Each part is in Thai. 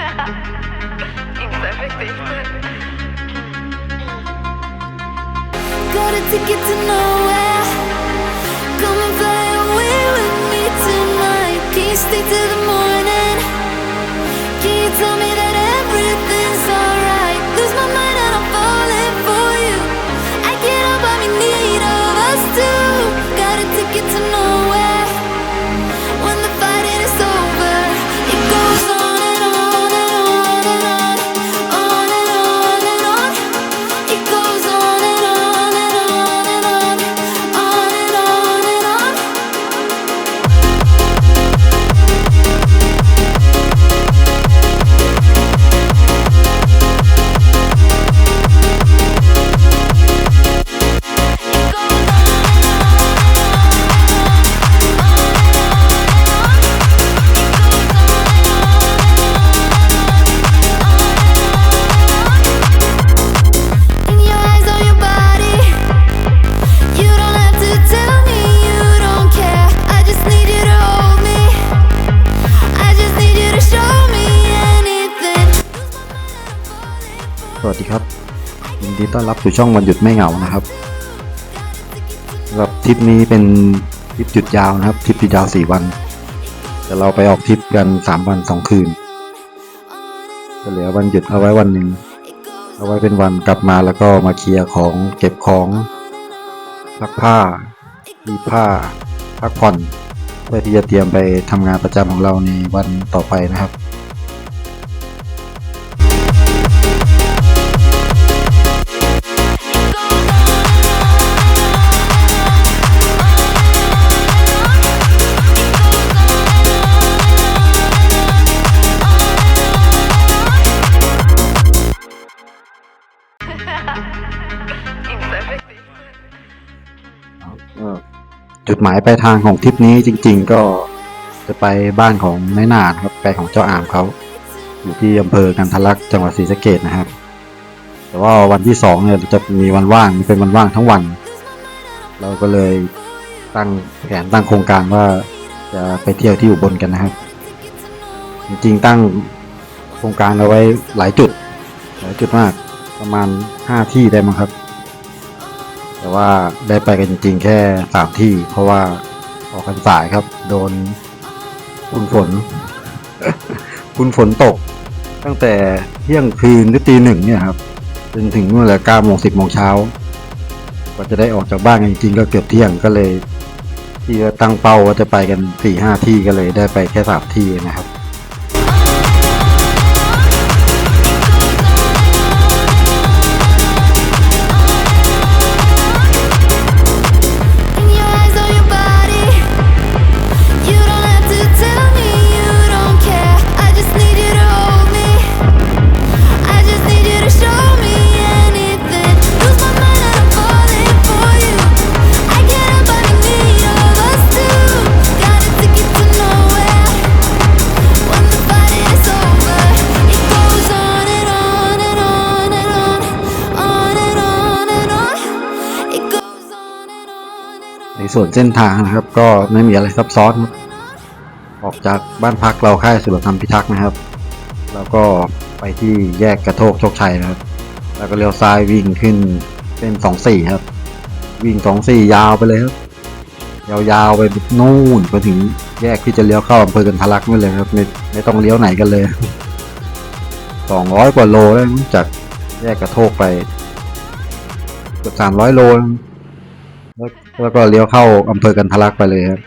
Got a ticket to nowhere. Come and fly away with me tonight. Can you stay till the สู่ช่องวันหยุดไม่เหงานะครับสำหรับทริปนี้เป็นทริปหยุดยาวนะครับทริปหยุดยาวสี่วันแต่เราไปออกทริปกันสามวันสองคืนก็เหลือวันหยุดเอาไว้วันหนึ่งเอาไว้เป็นวันกลับมาแล้วก็มาเคลียร์ของเก็บของพักผ้ารีผ้าพักผ่อนเพื่อที่จะเตรียมไปทำงานประจำของเราในวันต่อไปนะครับ จุดหมายปลายทางของทริปนี้จริง ๆ ก็จะไปบ้านของนายนาดครับไปของเจ้าอามเขาอยู่ที่อำเภอกันทะลักจังหวัดศรีสะเกดนะครับ แต่ว่าวันที่สองเนี่ยจะมีวันว่างเป็นวันว่างทั้งวัน เราก็เลยตั้งแผนตั้งโครงการว่าจะไปเที่ยวที่อุบลกันนะครับ จริงๆตั้งโครงการเอาไว้หลายจุด หลายจุดมากประมาณห้าที่ได้มั้งครับ ว่าได้ไปกันจริงๆแค่สามที่ เพราะว่าออกกันสายครับ โดนคุณฝน คุณฝนตก ตั้งแต่เที่ยงคืนหรือตีหนึ่งเนี่ยครับจนถึงเมื่อเก้าโมงสิบโมงเช้ากว่าจะได้ออกจากบ้านจริงๆก็เกือบเที่ยงก็เลย ที่ตั้งเป้าว่าจะไปกันสี่ห้าที่ก็เลยได้ไปแค่สามที่นะครับ ในส่วนเส้นทางนะครับ ก็ไม่มีอะไรซับซ้อนครับออกจากบ้านพักเราค่ายสุรธรรมพิทักษ์นะครับ แล้วก็ไปที่แยกกระโทกโชคชัยนะครับ แล้วก็เลี้ยวซ้ายวิ่งขึ้นเส้นสองสี่ครับ วิ่งสองสี่ยาวไปเลยครับยาวๆไปนู่นไปถึงแยกที่จะเลี้ยวเข้าอำเภอกันทะลักนู่เลยครับไม่ไม่ต้องเลี้ยวไหนกันเลยสองร้อยกว่าโลแล้วจากแยกกระโทกไปเกือบสามร้อยโล แล้วก็เลี้ยวเข้าอำเภอกันทะลักไปเลยครับ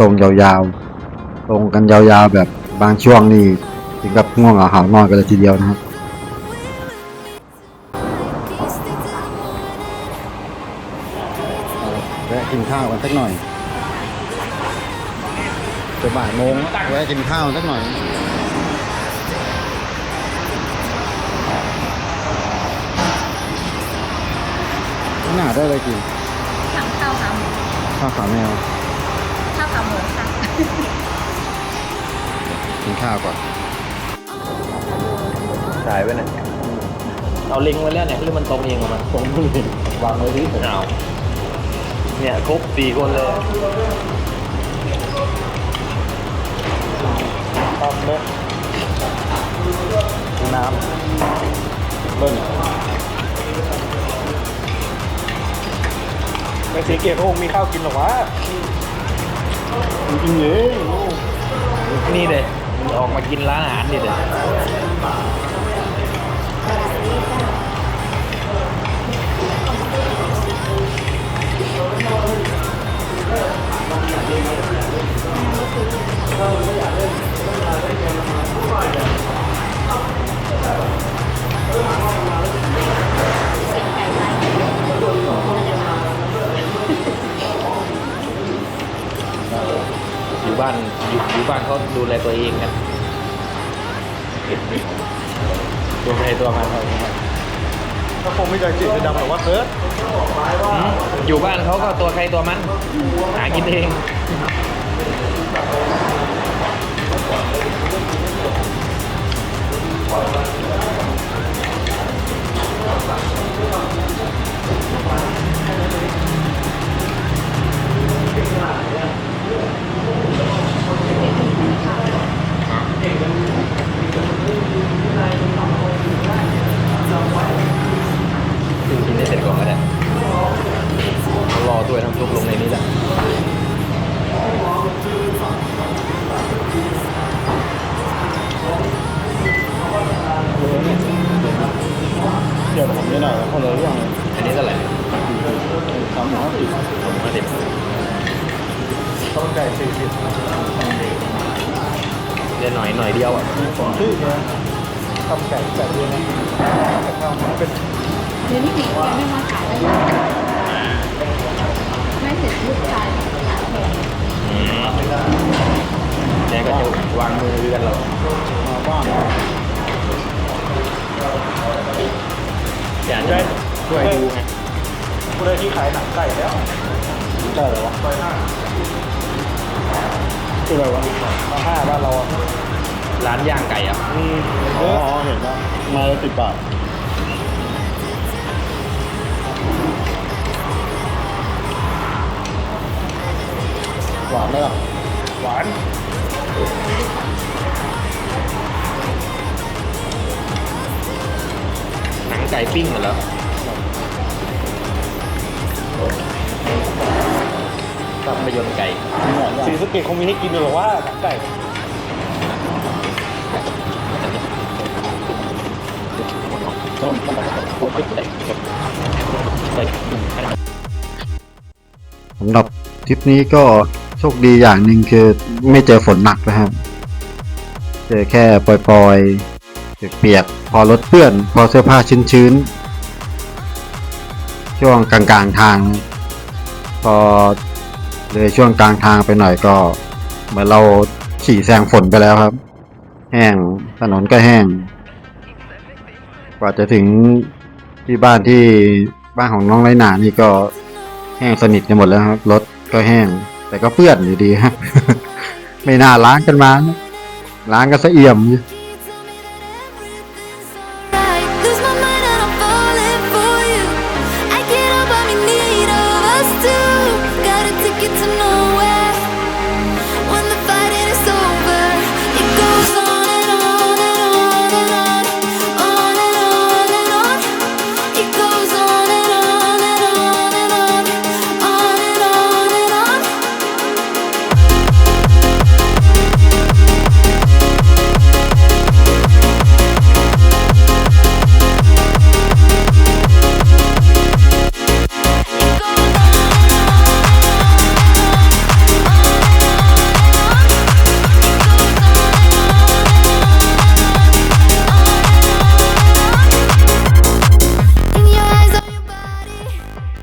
ตรงยาวๆ ตรงกันยาวๆ แบบบางช่วงนี่ถึงกับง่วงเหงาหาวนอนกันเลยทีเดียวนะครับแวะกินข้าวกันสักหน่อยจะบ่ายโมงแวะกินข้าวสักหน่อยหน้าได้เลยกิน ข้าวขาแมวข้าวขาหมูค่ะกินข้าวก่อนสายไว้นะเอาลิงไว้แล้วเนี่ยหรือมันตรงเองกับมันตรงเองวางไว้ที่เอาเนี่ยครบสี่คนเลยตอมเล็กน้ำเบิ้ล อะเกียรติเขาคงมีข้าวกินหรอวะจริงเลยนี่เลยออกมากินร้านอาหารนี่เลย อยู่บ้านอยู่อยู่บ้านเขาดูแลตัวเองกันตัวใครตัวมันเขาเขาคงไม่ใจจืดจะดำหรอกว่าเซิร์ฟอืมอยู่บ้านเขาก็ตัวใครตัวมัน หากินเอง กินได้เสร็จก่อนก็ได้เอารอด้วยน้ำซุปลงในนี้แหละเดี๋ยวผมไม่หน่อยคนละเรื่อง อยหน่อยเดียวอะสองชื่อนะทำไก่แบบนี้นะแต่ข้าวมันเป็นเดี๋ยวนี้หนีแกไม่มาขายแล้วไม่เสร็จลูกชายขายเลยอืมแกก็จะวางมือกันเรามาบ้างอยากจะช่วยดูไงกูได้ที่ขายหนังไก่แล้วได้เหรอวะร้อยห้าคืออะไรวะมาห้าบ้านเราอะ ร้านย่างไก่อะอืมอ๋อเห็นแล้วมาละสิบบาทหวานไหมล่ะหวานหนังไก่ปิ้งเหรอตับมายนต์ไก่สีสะเกตคงมีให้กินอยู่หรอว่าหนังไก่ สำหรับทริปนี้ก็โชคดีอย่างหนึ่งคือไม่เจอฝนหนักนะครับ เจอแค่ปล่อยๆ เปียกๆ พอรถเปื้อน พอเสื้อผ้าชื้นๆ ช่วงกลางๆทาง พอเลยช่วงกลางทางไปหน่อยก็เหมือนเราขี่แซงฝนไปแล้วครับ แห้งถนนก็แห้ง กว่าจะถึงที่บ้านที่บ้านของน้องไรหนานี่ก็แห้งสนิทกันหมดแล้วครับรถก็แห้ง แต่ก็เปื้อนอยู่ดีฮะไม่น่าล้างกันมานะล้างกันซะเอี่ยมอยู่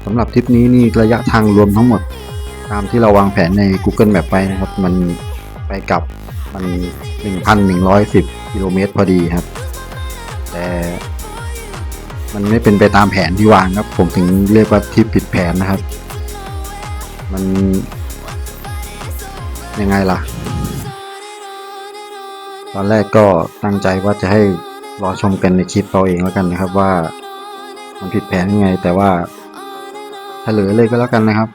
สำหรับทริปนี้นี่ระยะทางรวมทั้งหมด ตามที่เราวางแผนใน Google Map ไปนะครับ มันไปกลับมัน 1,110 กิโลเมตรพอดีครับ แต่มันไม่เป็นไปตามแผนที่วางครับ ผมถึงเรียกว่าทริปผิดแผนนะครับ มันยังไงล่ะ ตอนแรกก็ตั้งใจว่าจะให้รอชมกันในคลิปเราเองแล้วกันนะครับว่ามันผิดแผนยังไงแต่ว่า เฉลยเลยก็แล้วกันนะครับ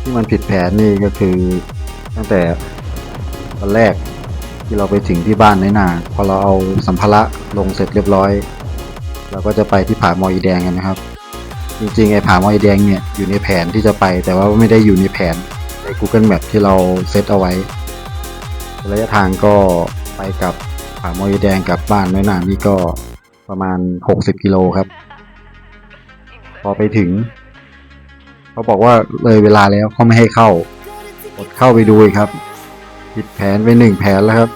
ที่มันผิดแผนนี่ก็คือตั้งแต่ตอนแรกที่เราไปถึงที่บ้านในนาพอเราเอาสัมภาระลงเสร็จเรียบร้อยเราก็จะไปที่ผาหมออีแดงกันนะครับ จริงๆไอ้ผาหมอยแดงเนี่ยอยู่ในแผนที่จะไปแต่ว่าไม่ได้อยู่ในแผนใน Google Map ที่เราเซตเอาไว้ระยะทางก็ไปกับผาหมอยแดงกับบ้านน้อยหนานี่ก็ประมาณ 60กิโลครับ พอไปถึง เขาบอกว่าเลยเวลาแล้วเขาไม่ให้เข้ากดเข้าไปดูครับ ผิดแผนไปหนึ่งแผนแล้วครับ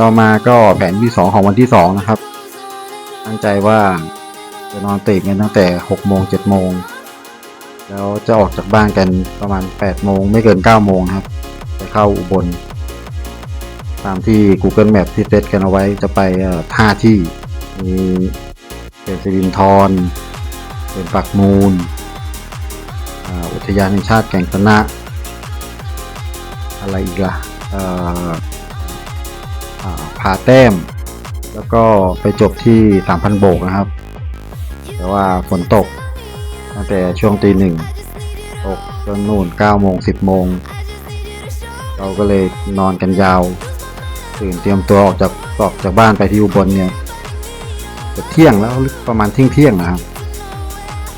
ต่อมาก็แผนที่สองของวันที่สองนะครับ ตั้งใจว่าจะนอนตื่นกันตั้งแต่หกโมงเจ็ดโมง แล้วจะออกจากบ้านกันประมาณแปดโมงไม่เกินเก้าโมงครับ จะเข้าอุบล ตามที่ Google Map ที่เซตกันเอาไว้จะไปท่าที่มีเขื่อนสิรินธรเขื่อนปักมูล อุทยานแห่งชาติแก่งตนะอะไรอีกล่ะเอ่อาผาแต้ม แล้วก็ไปจบที่สามพันโบกนะครับ แต่ว่าฝนตกตั้งแต่ช่วงตีหนึ่งตกจนนู่นเก้าโมงสิบโมง เราก็เลยนอนกันยาว ตื่นเตรียมตัวออกจากออกจากบ้านไปที่อุบลเนี่ยจะเที่ยงแล้วประมาณเที่ยงเที่ยงนะครับ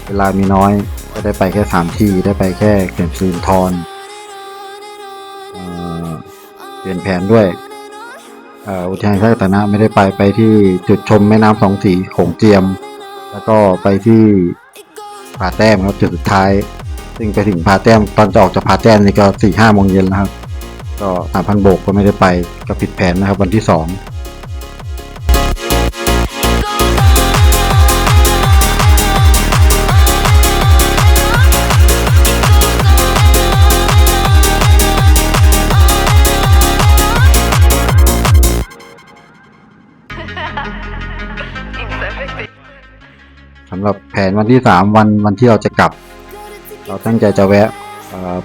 เวลามีน้อยก็ได้ไปแค่สามที่ได้ไปแค่เขื่อนสิรินธรเอ่อเปลี่ยนแผนด้วย อุทยานแห่งชาติรัตนะไม่ได้ไปไปที่จุดชมแม่น้ำสองสีโขงเจียม แล้วก็ไปที่ผาแต้มครับจุดสุดท้าย ซึ่งไปถึงผาแต้มตอนจะออกจากผาแต้มนี่ก็สี่ห้าโมงเย็นแล้วครับ ก็สามพันโบกก็ไม่ได้ไปก็ผิดแผนนะครับวันที่สอง หรับแผนวันที่สามวันวันที่เราจะกลับ เราตั้งใจจะแวะ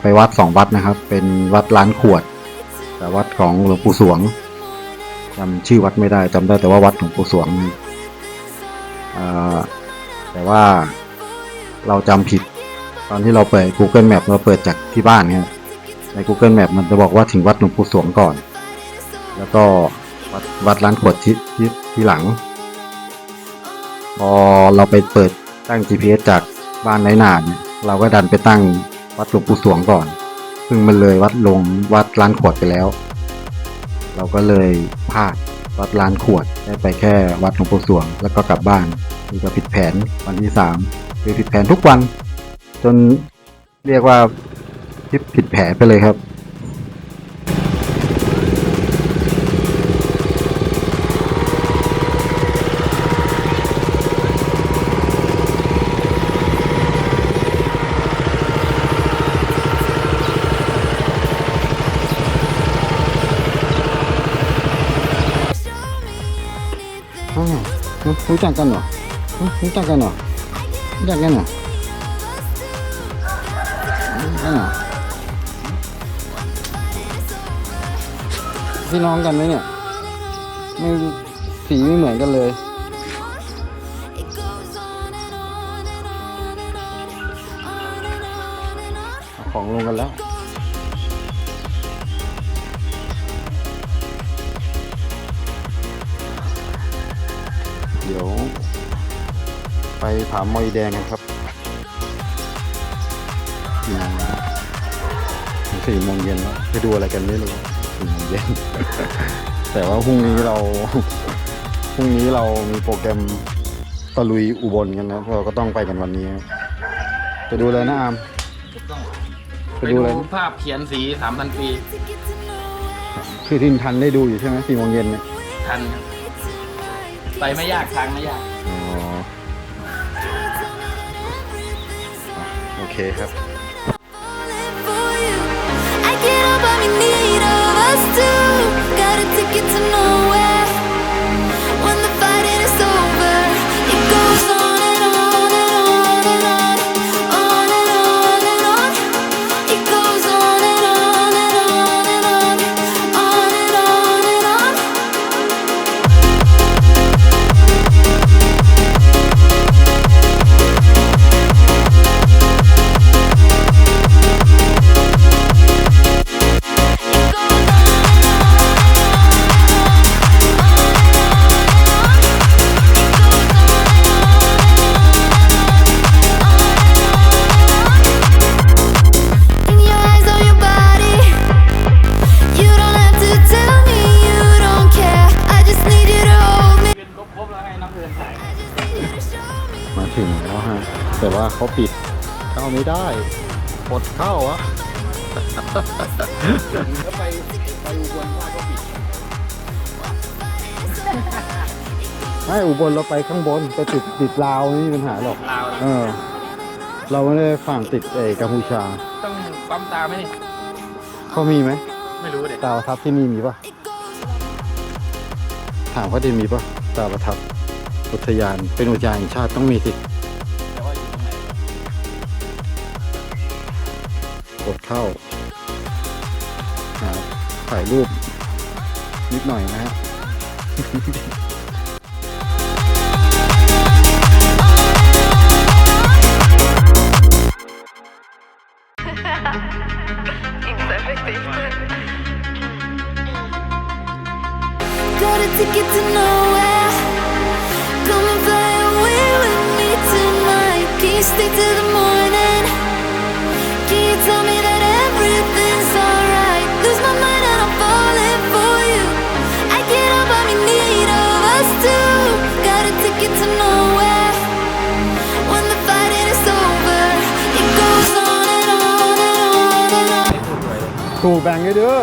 ไปวัดสองวัดนะครับ เป็นวัดล้านขวด แต่วัดของหลวงปู่สวงจำชื่อวัดไม่ได้จำได้แต่ว่าวัดหลวงปู่สวงแต่ว่าเราจำผิด ตอนที่เราเปิด Google Map เราเปิดจากที่บ้านเนี่ยใน Google Map มันจะบอกว่าถึงวัดหลวงปู่สวงก่อน แล้วก็วัดวัดล้านขวดที่ที่ที่หลัง พอเราไปเปิดตั้ง GPS จากบ้านไนนาเนี่ยเราก็ดันไปตั้งวัดหลวงปู่สวงก่อน ซึ่งมันเลยวัดลงวัดล้านขวดไปแล้ว เราก็เลยพลาดวัดล้านขวดได้ไปแค่วัดหลวงปู่สวง แล้วก็กลับบ้านนี่ก็ผิดแผนวันที่สามคือผิดแผนทุกวัน จนเรียกว่าทริปผิดแผนไปเลยครับ จักกันเหรอรู้จักกันเหรอรู้จักกันเหรอรู้จักกันเหรอพี่น้องกันไหมเนี่ยไม่สีไม่เหมือนกันเลยของลงกันแล้ว ผามอยแดงกันครับกี่โมงแล้วถึงสี่โมงเย็นแล้วจะดูอะไรกันไม่รู้สี่โมงเย็น แต่ว่าพรุ่งนี้เราพรุ่งนี้เรามีโปรแกรมตะลุยอุบลกันนะเราก็ต้องไปกันวันนี้จะดูเลยนะอามไปไปดูดูเลยภาพเขียนสีสามพันปี คือทินทันได้ดูอยู่ใช่ไหมสี่โมงเย็นเนี่ยทันครับไปไม่ยากทางไม่ยาก เคครับ for you. I can't help but be need of us two. Got a ticket to nowhere. เขาปิด เข้าไม่ได้กดเข้าอะก็ไปไปอุบลว่าก็ปิดไม่อุบลเราไปข้างบนไปติดติดลาวไม่มีปัญหาหรอกลาวเออ เราไม่ได้ฝั่งติดเออกัมพูชา ต้องปั๊มตาไหมนี่เขามีไหมไม่รู้เด็กตาประทับที่นี่มีปะถามเขาดิมีปะตาประทับอุทยานเป็นอุทยานแห่งชาติต้องมีสิายรูปนิดหน่อยนะครับ Stay to the ถูกแบ่งให้เด้อ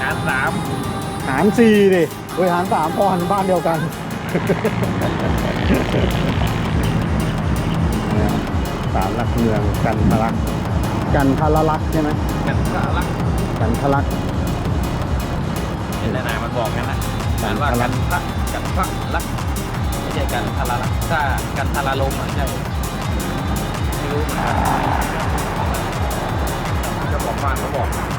งานสามหารสี่ดิโดยหารสามพอหันบ้านเดียวกันเนี่ยสารหลักเมืองกันทะลัก กันทะละลักษณ์ใช่ไหมกันทะลักกันทะลัก เห็นนายมันบอกกันนะการว่ากันทะกันทะลักไม่ใช่กันทะละลักถ้ากันทะละลมอะใช่ไม่รู้ เหมือนกันจะบอกมาเข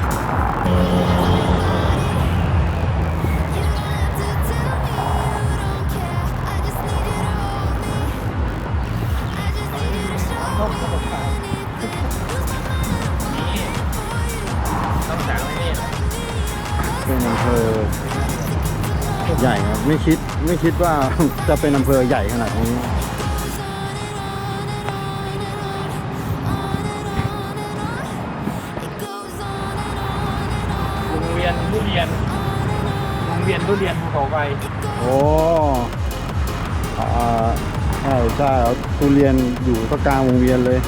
าบอกนี่ต้องสั่งไม่นี่เป็นอำเภอใหญ่ครับ ไม่คิดไม่คิดว่าจะเป็นอำเภอใหญ่ขนาดนี้ ทุเรียนภูเขาไฟโอ้อ่าใช่ใช่เอาทุเรียนอยู่ตรงกลางวงเวียนเลย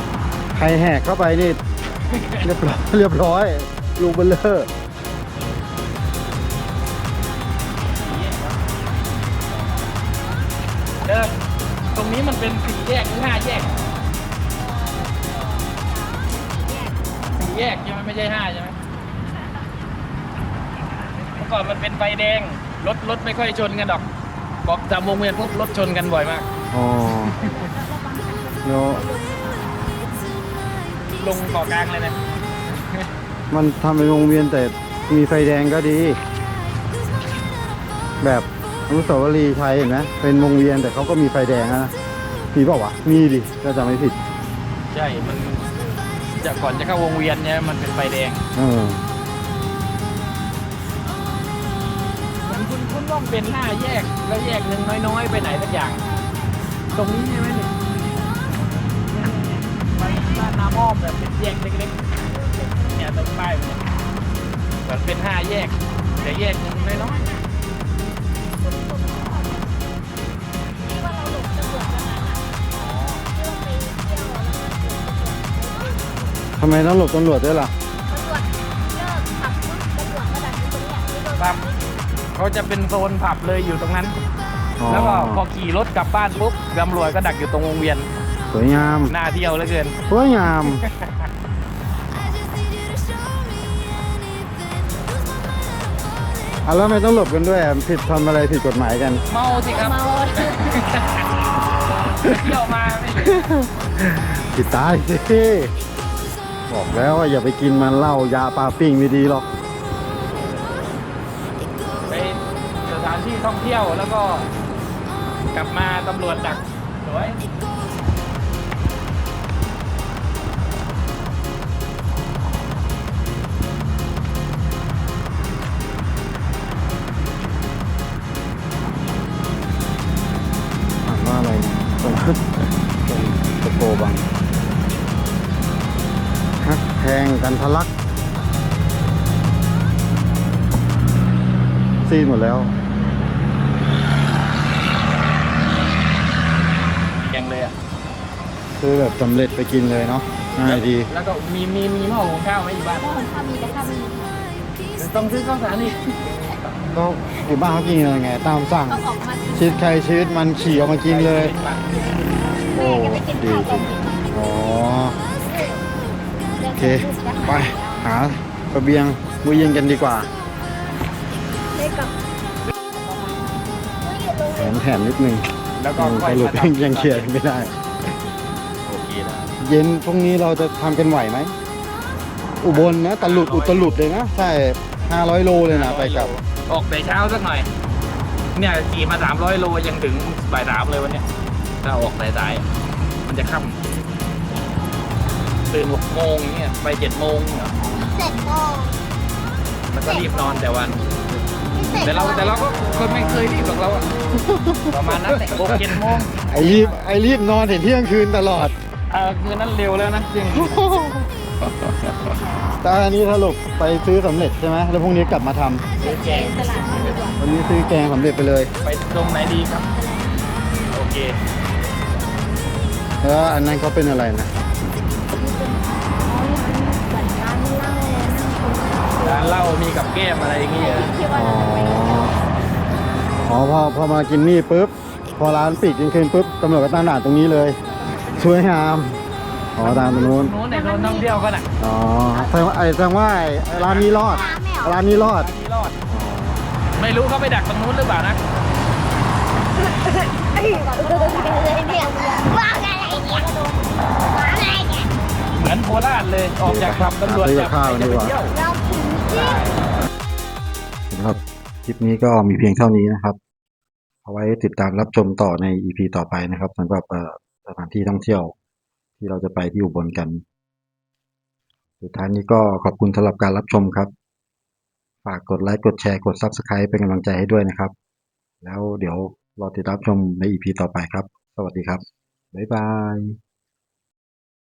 ใครแหกเข้าไปนี่ เรียบร้อยเรียบร้อยลูกเบลเลอร์เดินตรงนี้มันเป็นสี่แยกหรือห้าแยกสี่แยกใช่ไหมไม่ใช่ห้าใช่ไหมเมื่อก่อนมันเป็นไฟแดง รถรถไม่ค่อยชนกันดอกบอกจากวงเวียนปุ๊บรถชนกันบ่อยมาก อ๋อแล้วลงเกาะกลางเลยนะมันทำเป็นวงเวียนแต่มีไฟแดงก็ดี แบบอนุสาวรีย์ชัยเห็นไหมเป็นวงเวียนแต่เขาก็มีไฟแดงนะมีเปล่าวะมีดิถ้าจำไม่ผิด ใช่ มันจะก่อนจะเข้าวงเวียนเนี่ยมันเป็นไฟแดง เออ เป็นห้าแยกแล้วแยกหนึ่งน้อยๆ ไปไหนสักอย่าง ตรงนี้ใช่ไหมเนี่ยไปบ้านน้ำอ้อมแบบเป็นแยกเล็กๆเนี่ยตรงป้ายมันเนี่ยเหมือนเป็นห้าแยก แต่แยกหนึ่งน้อยทำไมต้องหลบตำรวจด้วยล่ะ เขาจะเป็นโซนผับเลยอยู่ตรงนั้น อ๋อแล้วก็พอขี่รถกลับบ้านปุ๊บตำรวจก็ดักอยู่ตรงวงเวียนสวยงามหน้าเที่ยวเหลือเกิน สวยงาม อะแล้วทำไมต้องหลบกันด้วยอะผิดทำอะไรผิดกฎหมายกัน เมาสิครับเที่ยวมาไม่รู้ผิดตายสิบอกแล้วว่าอย่าไปกินมันเหล้ายาปลาปิ้งไม่ดีหรอกานที่ท่องเที่ยวแล้วก็กลับมาตำรวจดักสวยอ่านว่าอะไรเนี่ยตรงตรงตะโกบังฮักแทงกันทะลัก ซีดหมดแล้ว แกงเลยอะ ซื้อแบบสำเร็จไปกินเลยเนาะง่ายดีแล้วก็มีมีมีหม้อหุงข้าวไหมอยู่บ้านก็คนข้าวมีแต่ข้าวไม่มีต้องซื้อข้าวสารนี่ก็อยู่บ้านเขากินยังไง ตามสั่งต้องออกมาชีสใครชีสมันขี่ออกมากินเลยโอ้แม่ก็ไปกินดีข้าวจกัรินงอ๋อโอเค ไป หาเสบียงมื้อเย็นกันดีกว่าได้กับแถมแถมนิดนึงแล้วก็ยังค่สอยรุปมายังทำยังเคลียร์ไม่ได้โอเคนะ เย็นพรุ่งนี้เราจะทำกันไหวไหม อุบลนะตะหลุดอุตลุดเลยนะ ใช่ 500 โลเลยนะ ไปกลับ ออกแต่เช้าสักหน่อย เนี่ยขี่มาสามร้อยโลยังถึงบ่ายสามเลยวันเนี้ยถ้าออกสายๆมันจะค่ำตื่นหกโมงเนี่ยไปเจ็ดโมงเนี่ยเสร็จโมงมันก็รีบนอนแต่วันแต่เราแต่เราก็คนไม่เคยรีบหรอกเราอะประมาณนั้นแหละหกเจ็ดโมงไอรีบไอรีบนอนเห็นเที่ยงคืนตลอด เออคืนนั้นเร็วแล้วนะจริงแต่อันนี้สรุปไปซื้อสำเร็จใช่ไหมแล้วพรุ่งนี้กลับมาทำซื้อแกงตลาดมาดีกว่าวันนี้ซื้อแกงสำเร็จไปเลยไปตรงไหนดีครับ โอเคแล้วอันนั้นเขาเป็นอะไรนะร้านเหล้ามีกับแก้มอะไรอย่างเงี้ยที่ว่าอ๋อเราจะไปอ๋อพอพอมากินนี่ปุ๊บพอร้านปิดกลางคืนปุ๊บตำรวจก็ตั้งด่านตรงนี้เลย สวยงามอ๋อตามตรงนู้นนู้นในโซนท่องเที่ยวกันอะอ๋อแสดงว่าไอ้แสดงว่าไอ้ร้านนี้รอด ร้านนี้รอดร้านนี้รอด ไม่รู้เขาไปดักตรงนู้นหรือเปล่านะเนี่ยว่าไงเนี่ยว่าไงเนี่ยเหมือนโคราชเลย ออกจากขับตำรวจซื้อจักับบข้าวไปดีจะกไปว่าเที่ยว เราถึงที่ได้ครับคลิปนี้ก็มีเพียงเท่านี้นะครับ เอาไว้ติดตามรับชมต่อใน EP ต่อไปนะครับสำหรับเอ่อ สถานที่ท่องเที่ยว ที่เราจะไปที่อุบลกัน สุดท้ายนี้ก็ขอบคุณสำหรับการรับชมครับ ฝากกดไลค์ กดแชร์ กด Subscribe เป็นกำลังใจให้ด้วยนะครับ แล้วเดี๋ยวรอติดตามชมใน EP ต่อไปครับ สวัสดีครับ บ๊ายบาย